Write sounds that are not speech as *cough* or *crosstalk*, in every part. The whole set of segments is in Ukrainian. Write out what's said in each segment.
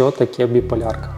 Що таке біполярка?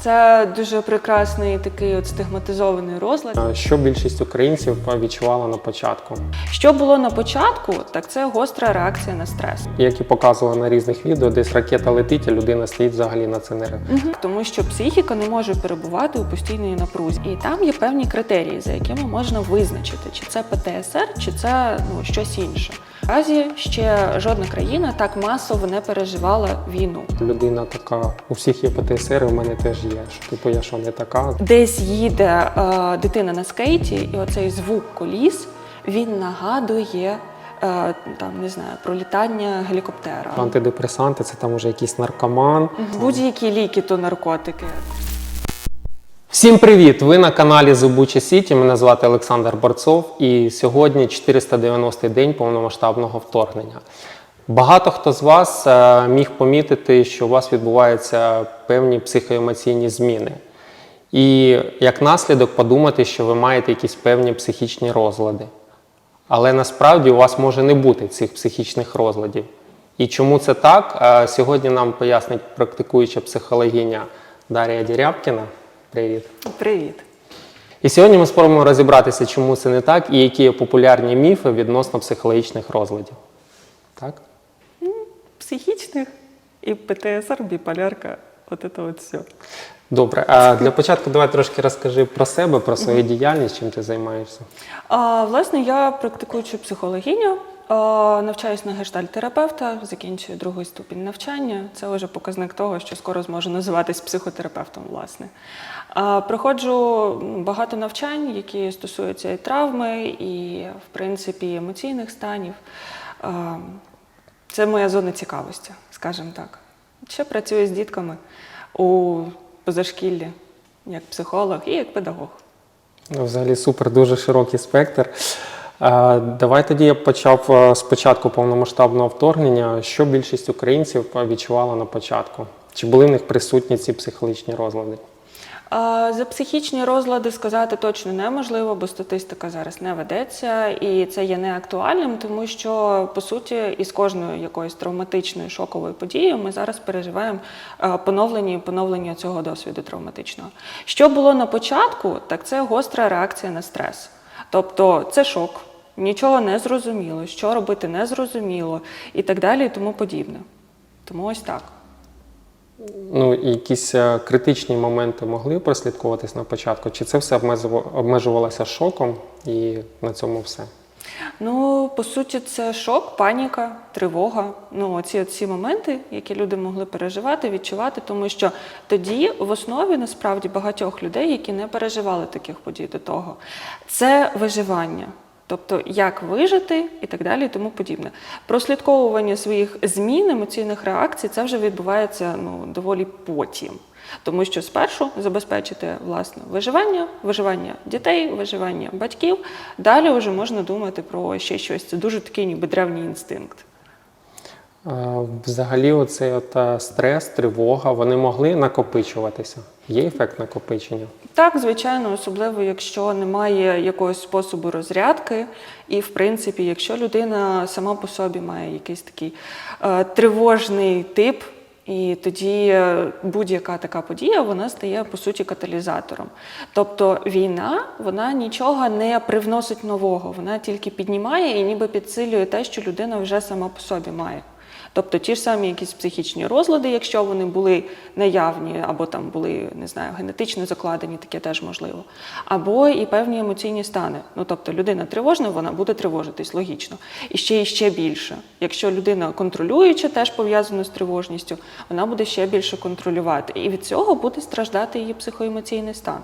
Це дуже прекрасний такий от стигматизований розлад. Що більшість українців відчувала на початку? Що було на початку, так це гостра реакція на стрес. Як і показували на різних відео, десь ракета летить, а людина стоїть взагалі на це не реагує. Тому що психіка не може перебувати у постійній напрузі. І там є певні критерії, за якими можна визначити, чи це ПТСР, чи це ну, щось інше. Наразі ще жодна країна так масово не переживала війну. Людина така, у всіх є ПТСР, у мене теж є. Що типу я що не така. Десь їде е, дитина на скейті, і оцей звук коліс він нагадує е, там не знаю про літання гелікоптера. Антидепресанти це там уже якийсь наркоман. Будь-які ліки то наркотики. Всім привіт! Ви на каналі Зубуча Сіті. Мене звати Олександр Борцов, і сьогодні 490-й день повномасштабного вторгнення. Багато хто з вас е, міг помітити, що у вас відбуваються певні психоемоційні зміни. І як наслідок подумати, що ви маєте якісь певні психічні розлади. Але насправді у вас може не бути цих психічних розладів. І чому це так? е, Сьогодні нам пояснить практикуюча психологиня Дар'я Дірябкіна. Привіт. Привіт. І сьогодні ми спробуємо розібратися, чому це не так, і які є популярні міфи відносно психологічних розладів. Так? Психічних і ПТСР, біполярка, от це от все. Добре. А для початку давай трошки розкажи про себе, про свою діяльність, чим ти займаєшся. А, власне, я практикуюча психологиня, навчаюсь на гештальтерапевта, закінчую другий ступінь навчання. Це вже показник того, що скоро зможу називатись психотерапевтом. Власне. Проходжу багато навчань, які стосуються і травми, і, в принципі, емоційних станів. Це моя зона цікавості, скажімо так. Ще працюю з дітками у позашкіллі як психолог і як педагог. Ну, Взагалі супер, дуже широкий спектр. А, Давай тоді я почав е, з початку повномасштабного вторгнення. Що більшість українців відчувала на початку? Чи були в них присутні ці психологічні розлади? За психічні розлади сказати точно неможливо, бо статистика зараз не ведеться, і це є неактуальним, тому що по суті із кожною якоюсь травматичною шоковою подією ми зараз переживаємо поновлення і поновлення цього досвіду травматичного. Що було на початку, так це гостра реакція на стрес. Тобто це шок, нічого не зрозуміло, що робити не зрозуміло і так далі, і тому подібне. Тому ось так. Ну, якісь е, критичні моменти могли прослідковуватись на початку? Чи це все обмежувалося шоком і на цьому все? Ну, по суті, це шок, паніка, тривога. Ну, ці ці моменти, які люди могли переживати, відчувати, тому що тоді в основі насправді багатьох людей, які не переживали таких подій до того, це виживання. Тобто, як вижити і так далі, і тому подібне. Прослідковування своїх змін, емоційних реакцій, це вже відбувається ну, доволі потім. Тому що спершу забезпечити власне виживання, виживання дітей, виживання батьків. Далі вже можна думати про ще щось. Це дуже такий ніби древній інстинкт. Взагалі, оцей от стрес, тривога, вони могли накопичуватися. Є ефект накопичення? Так, звичайно, особливо якщо немає якогось способу розрядки, і в принципі, якщо людина сама по собі має якийсь такий е, тривожний тип. І тоді е, будь-яка така подія вона стає по суті каталізатором. Тобто війна вона нічого не привносить нового, вона тільки піднімає і ніби підсилює те, що людина вже сама по собі має. Тобто ті ж самі якісь психічні розлади, якщо вони були наявні, або там були не знаю, генетично закладені, таке теж можливо. Або і певні емоційні стани. Ну тобто людина тривожна, вона буде тривожитись логічно. І ще і ще більше. Якщо людина контролююча, теж пов'язана з тривожністю, вона буде ще більше контролювати. І від цього буде страждати її психоемоційний стан.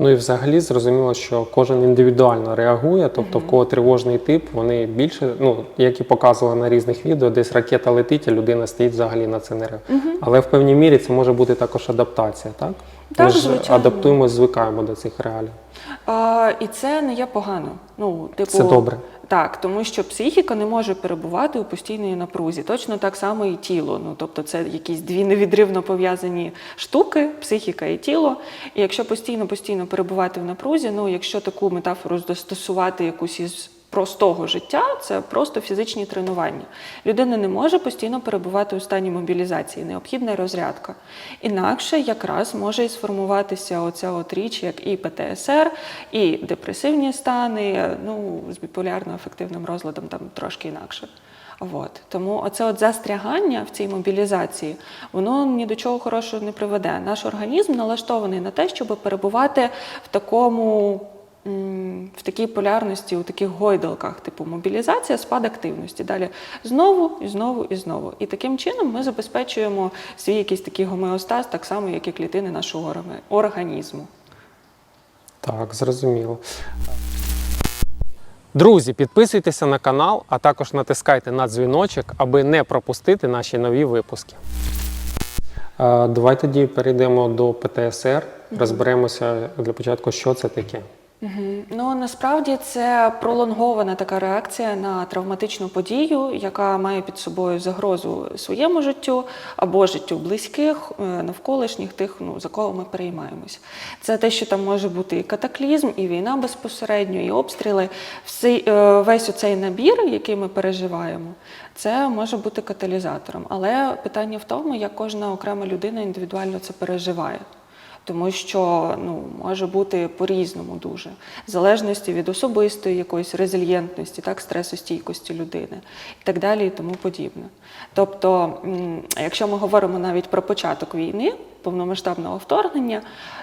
Ну і взагалі зрозуміло, що кожен індивідуально реагує, тобто в кого тривожний тип, вони більше, ну як і показували на різних відео, десь ракета летить, а людина стоїть взагалі на це не реагує. Але в певній мірі це може бути також адаптація, так? Так, Ми ж звичайно. адаптуємося, звикаємо до цих реалій. А, і це не є погано. Ну, типу, Це добре. Так, тому що психіка не може перебувати у постійній напрузі. Точно так само і тіло. Ну, тобто це якісь дві невідривно пов'язані штуки, психіка і тіло. І якщо постійно постійно перебувати в напрузі, ну якщо таку метафору застосувати якусь із простого життя це просто фізичні тренування. Людина не може постійно перебувати у стані мобілізації, необхідна розрядка. Інакше якраз може і сформуватися оця от річ, як і ПТСР, і депресивні стани, ну, з біполярно-афективним розладом там трошки інакше. От. Тому оце от застрягання в цій мобілізації, воно ні до чого хорошого не приведе. Наш організм налаштований на те, щоб перебувати в такому. В такій полярності, у таких гойдалках, типу мобілізація, спад активності. Далі знову і знову і знову. І таким чином ми забезпечуємо свій якийсь такий гомеостаз, так само, як і клітини нашого організму. Так, зрозуміло. Друзі, підписуйтеся на канал, а також натискайте на дзвіночок, аби не пропустити наші нові випуски. Е, Давай тоді перейдемо до ПТСР, розберемося для початку, що це таке. Мгм. Ну насправді це пролонгована така реакція на травматичну подію, яка має під собою загрозу своєму життю або життю близьких, е, навколишніх тих, ну за кого ми переймаємось. Це те, що там може бути і катаклізм, і війна безпосередньо, і обстріли. Всі, е, весь оцей набір, який ми переживаємо, це може бути каталізатором. Але питання в тому, як кожна окрема людина індивідуально це переживає. Тому що ну, може бути по-різному дуже, в залежності від особистої якоїсь резильєнтності, так, стресостійкості людини і так далі, і тому подібне. Тобто, якщо ми говоримо навіть про початок війни, повномасштабного вторгнення,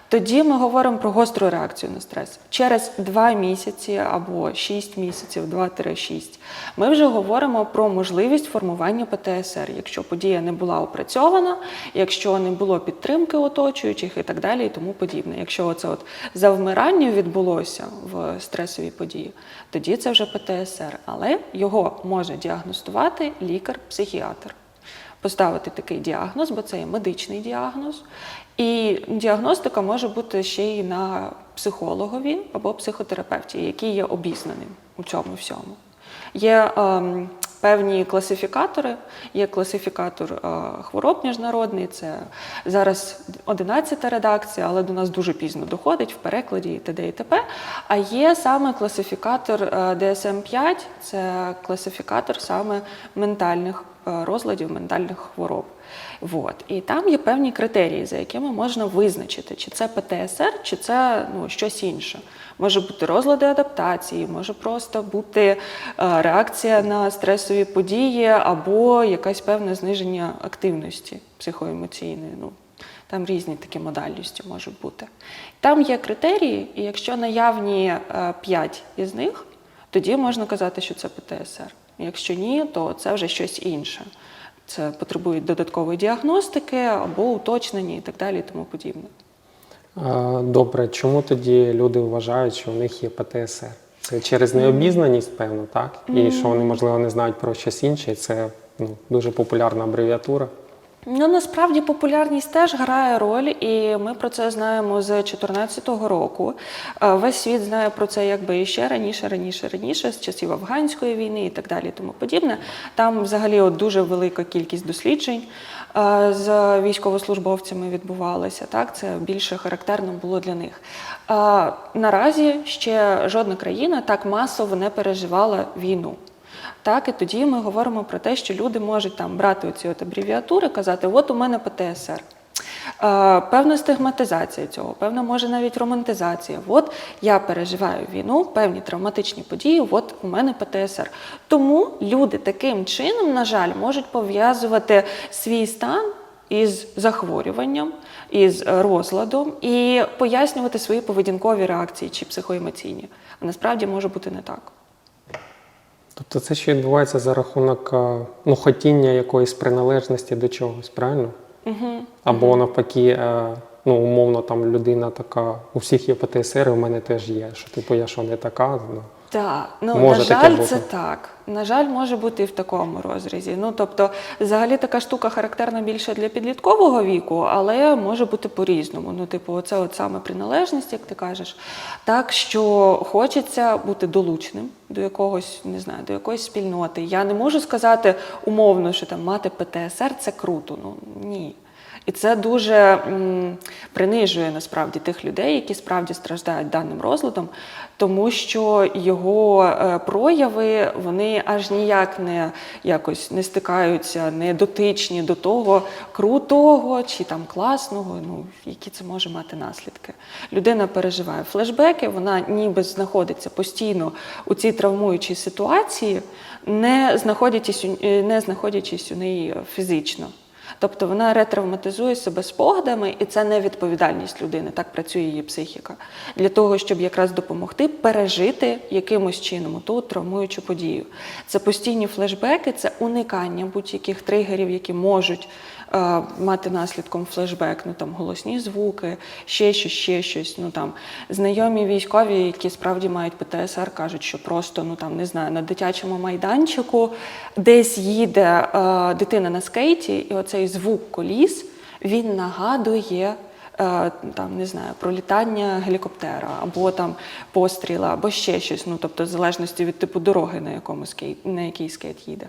тоді ми говоримо про гостру реакцію на стрес. Через 2 місяці або 6 місяців, 2-6, ми вже говоримо про можливість формування ПТСР, якщо подія не була опрацьована, якщо не було підтримки оточуючих і так далі, і тому подібне. Якщо це от завмирання відбулося в стресовій події, тоді це вже ПТСР, але його може діагностувати лікар-психіатр поставити такий діагноз, бо це є медичний діагноз. І діагностика може бути ще й на психологові або психотерапевті, який є обізнаним у цьому всьому. Є ем, певні класифікатори, є класифікатор е, хвороб міжнародний, це зараз 11 редакція, але до нас дуже пізно доходить в перекладі і т.д. і т.п. А є саме класифікатор е, DSM-5, це класифікатор саме ментальних е, розладів, ментальних хвороб. Вот. І там є певні критерії, за якими можна визначити, чи це ПТСР, чи це ну, щось інше. Може бути розлади адаптації, може просто бути е, реакція на стресові події або якесь певне зниження активності психоемоційної. Ну, там різні такі модальності можуть бути. Там є критерії, і якщо наявні 5 із них, тоді можна казати, що це ПТСР. Якщо ні, то це вже щось інше. Це потребує додаткової діагностики або уточнення і так далі, і тому подібне. Добре, чому тоді люди вважають, що у них є ПТСР? Це через необізнаність, певно, так? І що вони, можливо, не знають про щось інше. Це ну, дуже популярна абревіатура. Ну насправді популярність теж грає роль, і ми про це знаємо з 2014 року. Е, Весь світ знає про це якби і ще раніше, раніше, раніше, з часів афганської війни і так далі, тому подібне. Там взагалі от дуже велика кількість досліджень е, з військовослужбовцями відбувалася. Так, це більше характерно було для них. Е, Наразі ще жодна країна так масово не переживала війну. Так, і тоді ми говоримо про те, що люди можуть там брати оці от абревіатури, казати, от у мене ПТСР. Е, Певна стигматизація цього, певна може навіть романтизація. От я переживаю війну, певні травматичні події, от у мене ПТСР. Тому люди таким чином, на жаль, можуть пов'язувати свій стан із захворюванням, із розладом і пояснювати свої поведінкові реакції чи психоемоційні. А насправді може бути не так. Тобто це ще відбувається за рахунок е, ну, хотіння якоїсь приналежності до чогось, правильно? Угу. Або навпаки, е, ну, умовно, там людина така, у всіх є ПТСР, у мене теж є. Що типу я що не така. Ну. Так, ну Може на жаль, це так. На жаль, може бути і в такому розрізі. Ну тобто, взагалі така штука характерна більше для підліткового віку, але може бути по-різному. Ну, типу, оце от саме приналежність, як ти кажеш, так що хочеться бути долучним до якогось, не знаю, до якоїсь спільноти. Я не можу сказати умовно, що там мати ПТСР це круто. Ну ні. І це дуже м, принижує насправді тих людей, які справді страждають даним розладом, тому що його е, прояви вони аж ніяк не якось не стикаються, не дотичні до того крутого чи там класного, ну які це може мати наслідки. Людина переживає флешбеки, вона ніби знаходиться постійно у цій травмуючій ситуації, не знаходячись, е, не знаходячись у неї фізично. Тобто вона ретравматизує себе спогадами, і це не відповідальність людини, так працює її психіка. Для того, щоб якраз допомогти пережити якимось чином ту травмуючу подію. Це постійні флешбеки, це уникання будь-яких тригерів, які можуть мати наслідком флешбек, ну там голосні звуки, ще щось, ще щось. Ну там знайомі військові, які справді мають ПТСР, кажуть, що просто ну там не знаю на дитячому майданчику десь їде е, дитина на скейті, і оцей звук коліс він нагадує. е, Там не знаю, пролітання гелікоптера, або там постріла, або ще щось. Ну тобто, в залежності від типу дороги, на якому скейт, на який скейт їде.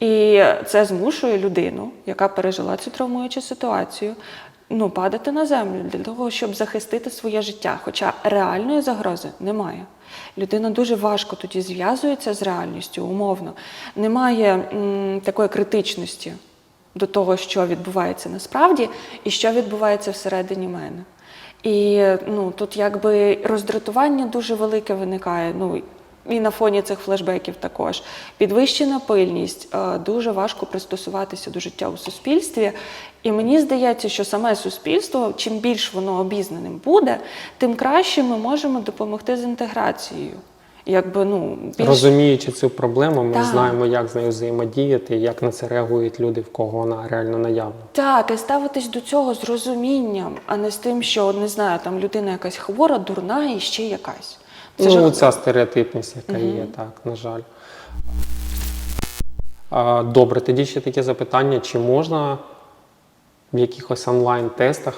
І це змушує людину, яка пережила цю травмуючу ситуацію, ну, падати на землю для того, щоб захистити своє життя. Хоча реальної загрози немає. Людина дуже важко тоді зв'язується з реальністю, умовно. Немає м, такої критичності до того, що відбувається насправді, і що відбувається всередині мене. І ну, тут якби роздратування дуже велике виникає. Ну, і на фоні цих флешбеків також. Підвищена пильність, е, дуже важко пристосуватися до життя у суспільстві. І мені здається, що саме суспільство, чим більш воно обізнаним буде, тим краще ми можемо допомогти з інтеграцією. Якби, ну, більш... Розуміючи цю проблему, ми Так. знаємо, як з нею взаємодіяти, як на це реагують люди, в кого вона реально наявна. Так, і ставитись до цього з розумінням, а не з тим, що не знаю, там людина якась хвора, дурна і ще якась. Це ну, ця стереотипність, яка є, так, на жаль. А, добре, тоді ще таке запитання: чи можна в якихось онлайн-тестах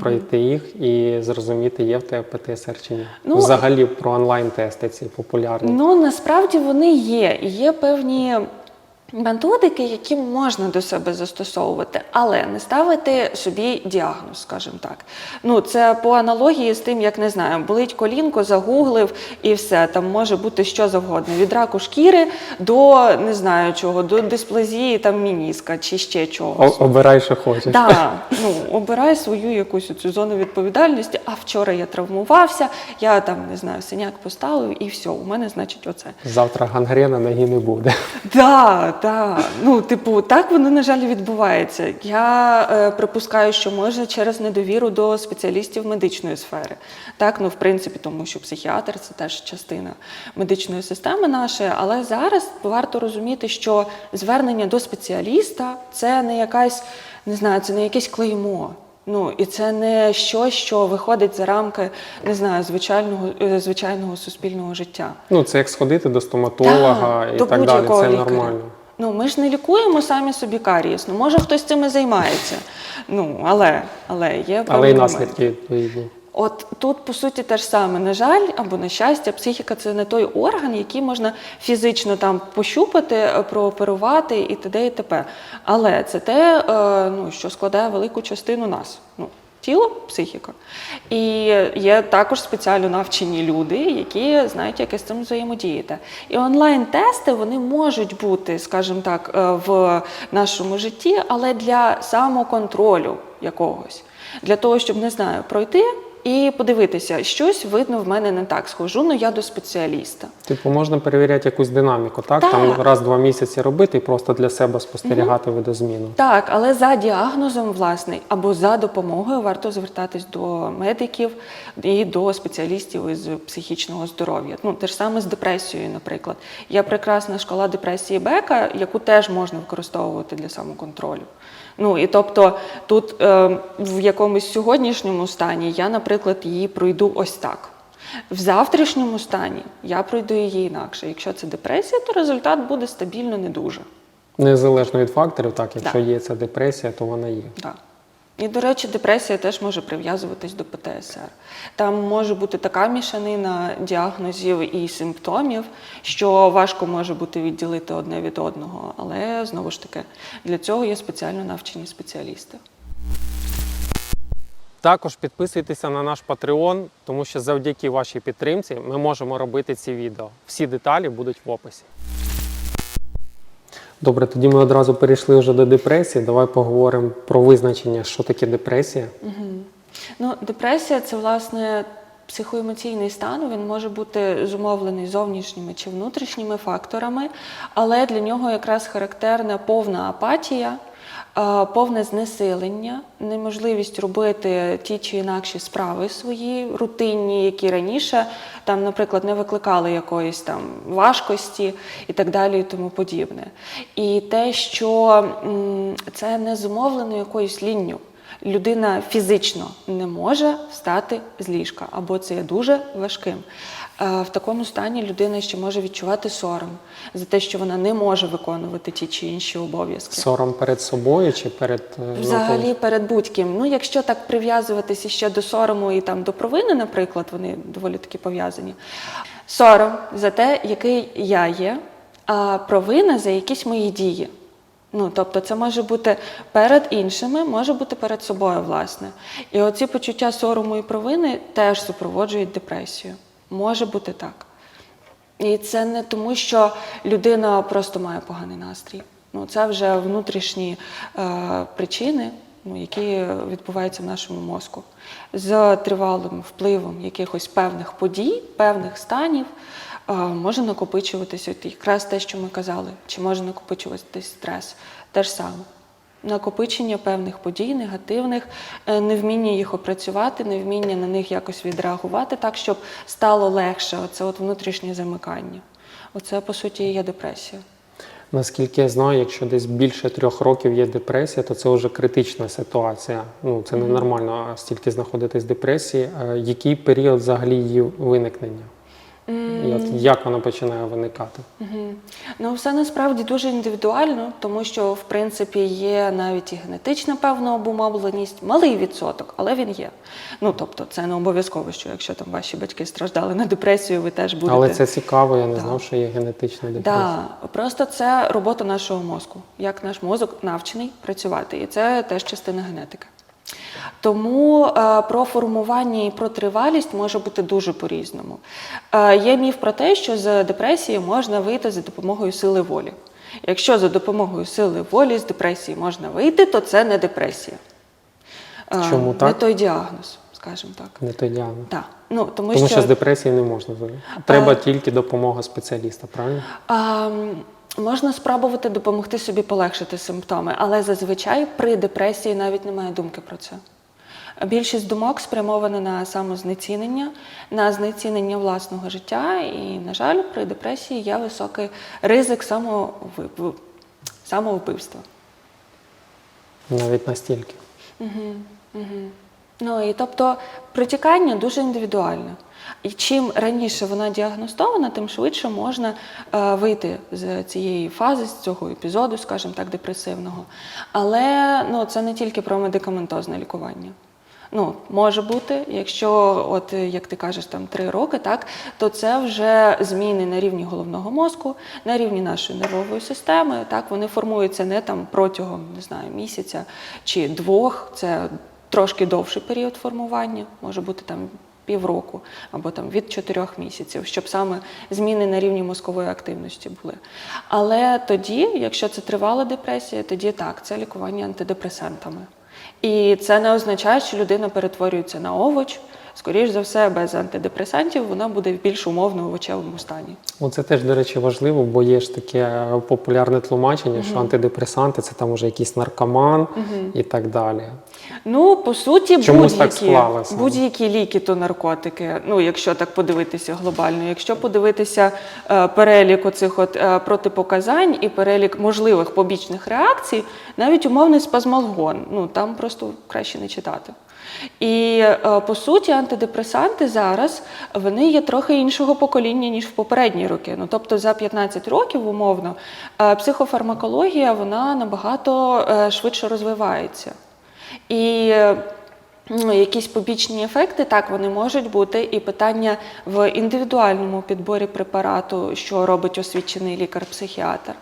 пройти їх і зрозуміти, є в тебе ПТСР чи ні? Ну, Взагалі про онлайн-тести ці популярні. Ну насправді вони є. Є певні методики, які можна до себе застосовувати, але не ставити собі діагноз, скажімо так. Ну це по аналогії з тим, як не знаю, болить колінко, загуглив і все. Там може бути що завгодно. Від раку шкіри до не знаю чого, до дисплазії там мініска чи ще чогось. О- обирай, що хочеш. Так, *laughs* ну обирай свою якусь цю зону відповідальності. А вчора я травмувався, я там не знаю, синяк поставив, і все, у мене значить оце. Завтра гангрена ноги не буде. Да, да. Ну, типу, так воно, на жаль, відбувається. Я е, припускаю, що може через недовіру до спеціалістів медичної сфери. Так, ну в принципі, тому що психіатр це теж частина медичної системи нашої. Але зараз варто розуміти, що звернення до спеціаліста це не якась, не знаю, це не якесь клеймо. Ну і це не щось, що виходить за рамки, не знаю, звичайного, е, звичайного суспільного життя. Ну, це як сходити до стоматолога Так, і до так далі. Це лікаря. нормально. Ну, ми ж не лікуємо самі собі карієс. Ну, може, хтось цим і займається. Ну, але, але є Але й наслідки відповідні. От тут, по суті, те ж саме, на жаль, або на щастя, психіка це не той орган, який можна фізично там пощупати, е, прооперувати і т.д. і т.п. Але це те, е, ну, що складає велику частину нас. Ну, тіло, психіка. І є також спеціально навчені люди, які знають, як з цим взаємодіяти. І онлайн-тести вони можуть бути, скажімо так, е, в нашому житті, але для самоконтролю якогось. Для того, щоб не знаю, пройти і подивитися, щось видно в мене не так. Схожу, ну я до спеціаліста. Типу, можна перевіряти якусь динаміку, так? Так. Там раз-два місяці робити і просто для себе спостерігати видозміну. Так, але за діагнозом, власне, або за допомогою варто звертатись до медиків і до спеціалістів із психічного здоров'я. Ну, те ж саме з депресією, наприклад. Є прекрасна шкала депресії Бека, яку теж можна використовувати для самоконтролю. Ну і тобто тут е, в якомусь сьогоднішньому стані я, наприклад, її пройду ось так. В завтрашньому стані я пройду її інакше. Якщо це депресія, то результат буде стабільно не дуже. Незалежно від факторів, так, якщо да. є ця депресія, то вона є. Так. І, до речі, депресія теж може прив'язуватись до ПТСР. Там може бути така мішанина діагнозів і симптомів, що важко може бути відділити одне від одного. Але знову ж таки, для цього є спеціально навчені спеціалісти. Також підписуйтеся на наш Patreon, тому що завдяки вашій підтримці ми можемо робити ці відео. Всі деталі будуть в описі. Добре, тоді ми одразу перейшли вже до депресії. Давай поговоримо про визначення, що таке депресія. Ну, депресія це власне психоемоційний стан. Він може бути зумовлений зовнішніми чи внутрішніми факторами, але для нього якраз характерна повна апатія. Е, Повне знесилення, неможливість робити ті чи інакші справи свої, рутинні, які раніше там, наприклад, не викликали якоїсь там важкості і так далі, і тому подібне. І те, що це не зумовлено якоюсь лінню людина фізично не може встати з ліжка, або це є дуже важким. Е, В такому стані людина ще може відчувати сором за те, що вона не може виконувати ті чи інші обов'язки. Сором перед собою чи перед е, ну, Взагалі перед будь-ким. Ну, якщо так прив'язуватися ще до сорому і там до провини, наприклад, вони доволі таки пов'язані. Сором за те, який я є, а провина за якісь мої дії. Ну, тобто, це може бути перед іншими, може бути перед собою, власне. І оці почуття сорому і провини теж супроводжують депресію. Може бути так. І це не тому, що людина просто має поганий настрій. Ну, це вже внутрішні е, причини, ну, які відбуваються в нашому мозку. З тривалим впливом якихось певних подій, певних станів е, може накопичуватися от якраз те, що ми казали, чи може накопичуватись стрес. Те ж саме. Накопичення певних подій, негативних, е, невміння їх опрацювати, невміння на них якось відреагувати так, щоб стало легше. Оце от внутрішнє замикання. Оце, по суті, є депресія. Наскільки я знаю, якщо десь більше трьох років є депресія, то це вже критична ситуація. Ну це ненормально стільки знаходитись в депресії. Е, Який період взагалі її виникнення? І от як вона починає виникати? Мгм. Ну, все насправді дуже індивідуально, тому що в принципі є навіть і генетична певна обумовленість, малий відсоток, але він є. Ну тобто, це не обов'язково, що якщо там ваші батьки страждали на депресію, ви теж будете. Але це цікаво, я не Так. знав, що є генетична депресія. Да, просто це робота нашого мозку, як наш мозок навчений працювати, і це теж частина генетики. Тому е, про формування і про тривалість може бути дуже по-різному. Е, є міф про те, що з депресії можна вийти за допомогою сили волі. Якщо за допомогою сили волі з депресії можна вийти, то це не депресія. Е, Чому Не той діагноз, скажімо так. Не той діагноз. Так. Ну, тому, Тому що, що з депресії не можна вийти. Треба А- тільки допомога спеціаліста, правильно? А, можна спробувати допомогти собі полегшити симптоми, але зазвичай при депресії навіть немає думки про це. Більшість думок спрямована на самознецінення, на знецінення власного життя, і, на жаль, при депресії є високий ризик самовбив- самовбивства. Навіть настільки. Ну і тобто протікання дуже індивідуальне. І чим раніше вона діагностована, тим швидше можна е, вийти з цієї фази, з цього епізоду, скажімо так, депресивного. Але ну, це не тільки про медикаментозне лікування. Ну, може бути, якщо, от як ти кажеш, там три роки, так то це вже зміни на рівні головного мозку, на рівні нашої нервової системи. Так вони формуються не там протягом не знаю місяця чи двох. Це трошки довший період формування, може бути там півроку або там від чотирьох місяців, щоб саме зміни на рівні мозкової активності були. Але тоді, якщо це тривала депресія, тоді так, це лікування антидепресантами. І це не означає, що людина перетворюється на овоч. Скоріш за все, без антидепресантів вона буде в більш умовно овочевому стані. Оце теж, до речі, важливо, бо є ж таке е, популярне тлумачення, що антидепресанти це там уже якийсь наркоман і так далі. Ну, по суті, будь-які, будь-які ліки то наркотики. Ну, якщо так подивитися глобально. Якщо подивитися е, перелік оцих от е, протипоказань і перелік можливих побічних реакцій, навіть умовний спазмалгон, ну там просто краще не читати. І е, по суті, антидепресанти зараз вони є трохи іншого покоління ніж в попередні роки. Ну тобто за 15 років, умовно, е, психофармакологія вона набагато е, швидше розвивається. І якісь побічні ефекти, так вони можуть бути, і питання в індивідуальному підборі препарату, що робить освічений лікар-психіатр.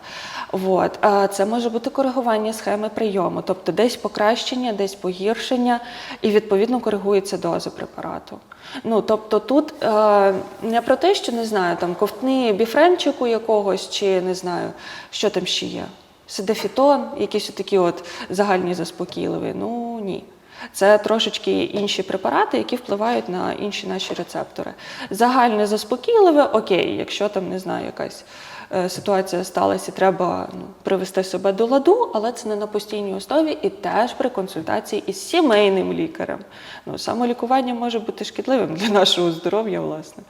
От. Це може бути коригування схеми прийому, тобто десь покращення, десь погіршення, і відповідно коригується доза препарату. Ну, тобто тут е, не про те, що не знаю, там ковтни біфренчику якогось, чи не знаю, що там ще є. Седефітон, якісь такі от загальні заспокійливі. Ну ні. Це трошечки інші препарати, які впливають на інші наші рецептори. Загальне заспокійливе, окей, якщо там не знаю, якась е, ситуація сталася, треба ну, привести себе до ладу, але це не на постійній основі і теж при консультації із сімейним лікарем. Ну, самолікування може бути шкідливим для нашого здоров'я, власне.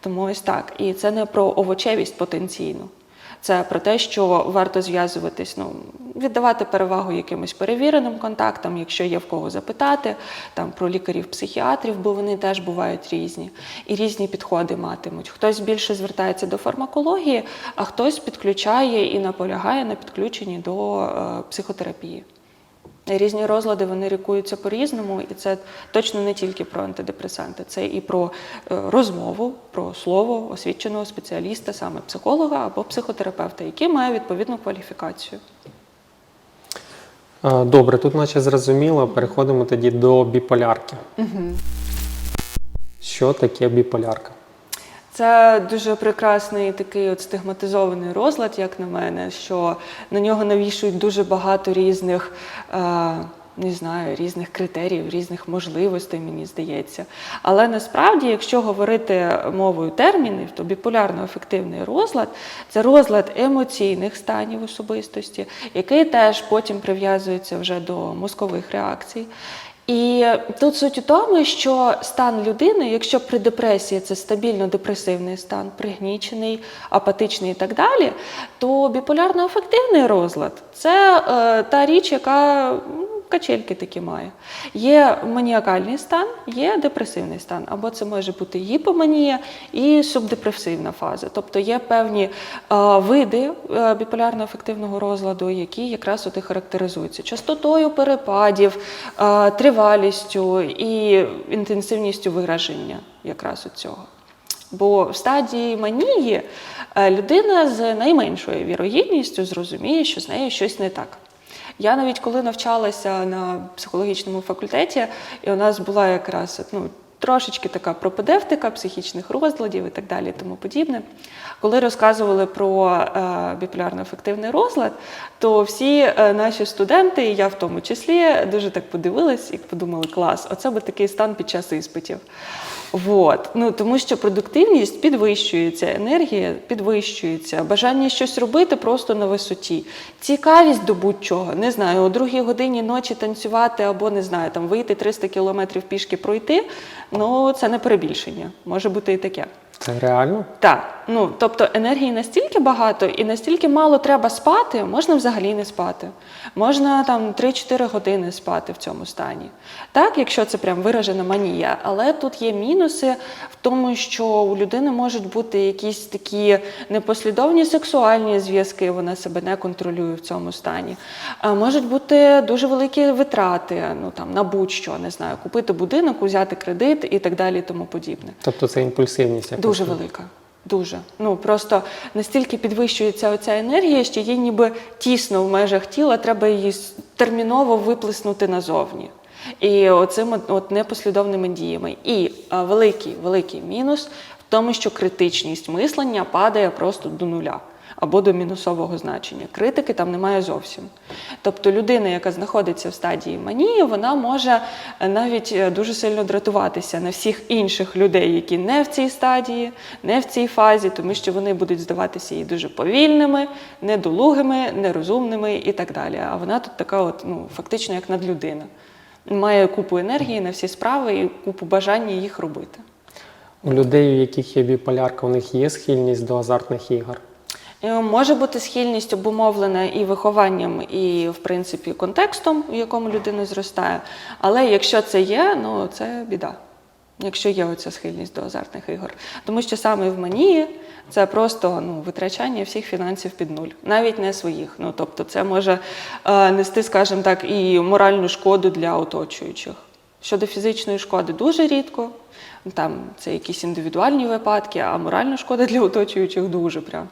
Тому ось так. І це не про овочевість потенційну. Це про те, що варто зв'язуватись, ну віддавати перевагу якимось перевіреним контактам, якщо є в кого запитати, там про лікарів-психіатрів, бо вони теж бувають різні, і різні підходи матимуть. Хтось більше звертається до фармакології, а хтось підключає і наполягає на підключенні до е, психотерапії. Різні розлади вони лікуються по-різному, і це точно не тільки про антидепресанти, це і про е, розмову, про слово освіченого спеціаліста, саме психолога або психотерапевта, який має відповідну кваліфікацію. Добре, тут наче зрозуміло. Переходимо тоді до біполярки. Що таке біполярка? Це дуже прекрасний такий от стигматизований розлад, як на мене, що на нього навішують дуже багато різних. Е, не знаю, різних критеріїв, різних можливостей, мені здається. Але насправді, якщо говорити мовою термінів, то біполярно-афективний розлад це розлад емоційних станів особистості, який теж потім прив'язується вже до мозкових реакцій. І тут суть у тому, що стан людини, якщо при депресії це стабільно депресивний стан, пригнічений, апатичний і так далі, то біполярно-афективний розлад це е, та річ, яка ну, качельки такі має. Є маніакальний стан, є депресивний стан, або це може бути гіпоманія і субдепресивна фаза. Тобто є певні е, види е, біполярно-афективного розладу, які якраз от і характеризуються частотою перепадів, е, тривалістю і інтенсивністю вираження якраз от цього. Бо в стадії манії людина з найменшою вірогідністю зрозуміє, що з нею щось не так. Я навіть коли навчалася на психологічному факультеті, і у нас була якраз ну, трошечки така пропедевтика психічних розладів і так далі, і тому подібне. Коли розказували про е, біполярно-ефективний розлад, то всі е, наші студенти, і я в тому числі, дуже так подивились і подумали, клас, оце би такий стан під час іспитів. Вот. Ну, тому що продуктивність підвищується, енергія підвищується, бажання щось робити просто на висоті. Цікавість до будь-чого, не знаю, о другій годині ночі танцювати або не знаю, там вийти 300 кілометрів пішки пройти. Ну це не перебільшення, може бути і таке. Це реально? Так, ну тобто енергії настільки багато і настільки мало треба спати, можна взагалі не спати. Можна там 3-4 години спати в цьому стані. Так, якщо це прям виражена манія. Але тут є мінуси в тому, що у людини можуть бути якісь такі непослідовні сексуальні зв'язки, вона себе не контролює в цьому стані. А можуть бути дуже великі витрати, ну там на будь-що, не знаю, купити будинок, взяти кредит і так далі, і тому подібне. Тобто це імпульсивність якась? Дуже велика. Дуже. Ну просто настільки підвищується оця енергія, що їй ніби тісно в межах тіла, треба її терміново виплеснути назовні. І оцим от, от непослідовними діями. І а, великий, великий мінус в тому, що критичність мислення падає просто до нуля або до мінусового значення. Критики там немає зовсім. Тобто людина, яка знаходиться в стадії манії, вона може е, навіть е, дуже сильно дратуватися на всіх інших людей, які не в цій стадії, не в цій фазі, тому що вони будуть здаватися їй дуже повільними, недолугими, нерозумними і так далі. А вона тут така, от, ну, фактично, як надлюдина. Має купу енергії на всі справи і купу бажання їх робити. У людей, у яких є біполярка, у них є схильність до азартних ігор. Е, Може бути схильність обумовлена і вихованням, і в принципі контекстом, у якому людина зростає. Але якщо це є, ну це біда. Якщо є оця схильність до азартних ігор. Тому що саме в манії це просто ну, витрачання всіх фінансів під нуль, навіть не своїх. Ну, тобто це може е, нести, скажімо так, і моральну шкоду для оточуючих. Щодо фізичної шкоди дуже рідко. Там це якісь індивідуальні випадки, а моральна шкода для оточуючих дуже прям.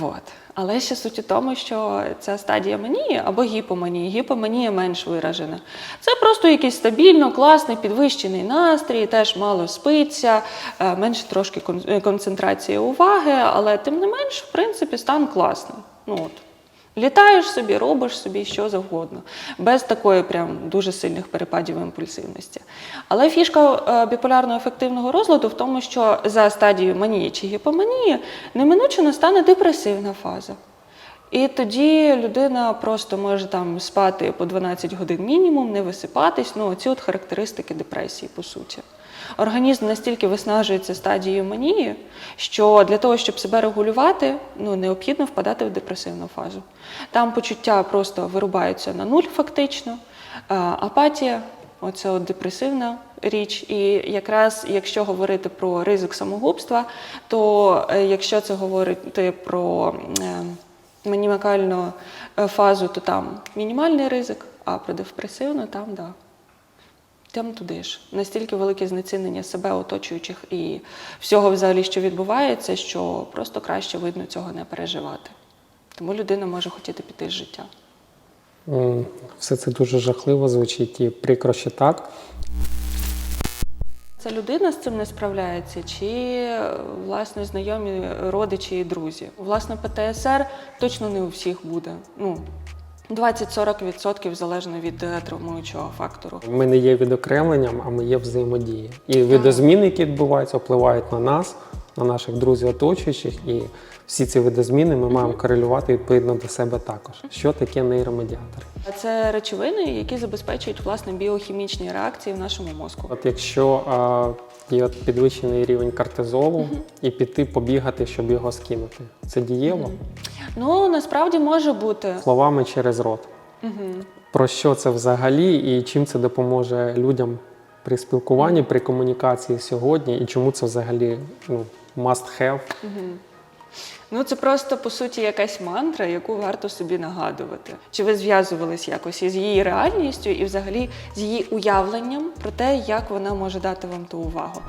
Вот. Але ще суть у тому, що ця стадія манії або гіпоманії. Гіпоманія менш виражена. Це просто якийсь стабільно, класний, підвищений настрій, теж мало спиться, е, менше трошки е, концентрації уваги, але тим не менш, в принципі, стан класний. Ну, от. Літаєш собі, робиш собі що завгодно, без такої прям дуже сильних перепадів імпульсивності. Але фішка е, біполярного ефективного розладу в тому, що за стадією манії чи гіпоманії неминуче настане депресивна фаза. І тоді людина просто може там спати по 12 годин мінімум, не висипатись. Ну, ці от характеристики депресії, по суті. Організм настільки виснажується стадією манії, що для того, щоб себе регулювати, ну, необхідно впадати в депресивну фазу. Там почуття просто вирубаються на нуль, фактично, апатія оце от депресивна річ. І якраз якщо говорити про ризик самогубства, то е, якщо це говорити про е, манімакальну е, фазу, то там мінімальний ризик, а про депресивну там да. Там туди ж. Настільки велике знецінення себе, оточуючих і всього взагалі, що відбувається, що просто краще видно цього не переживати. Тому людина може хотіти піти з життя. Все це дуже жахливо звучить і прикро, що так. Ця людина з цим не справляється, чи власне знайомі родичі і друзі. Власне, ПТСР точно не у всіх буде. Ну, 20-40% залежно від е, травмуючого фактору. Ми не є відокремленням, а ми є взаємодія. І видозміни, які відбуваються, впливають на нас, на наших друзів оточуючих, і всі ці видозміни ми маємо корелювати відповідно до себе також. Що таке нейромедіатори? А Це речовини, які забезпечують власне біохімічні реакції в нашому мозку. От якщо от підвищений рівень кортизолу і піти побігати, щоб його скинути, це дієво? Ну насправді може бути. словами через рот. Про що це взагалі і чим це допоможе людям при спілкуванні, при комунікації сьогодні, і чому це взагалі ну, must have? Ну це просто по суті якась мантра, яку варто собі нагадувати. Чи ви зв'язувались якось із її реальністю і взагалі з її уявленням про те, як вона може дати вам ту увагу?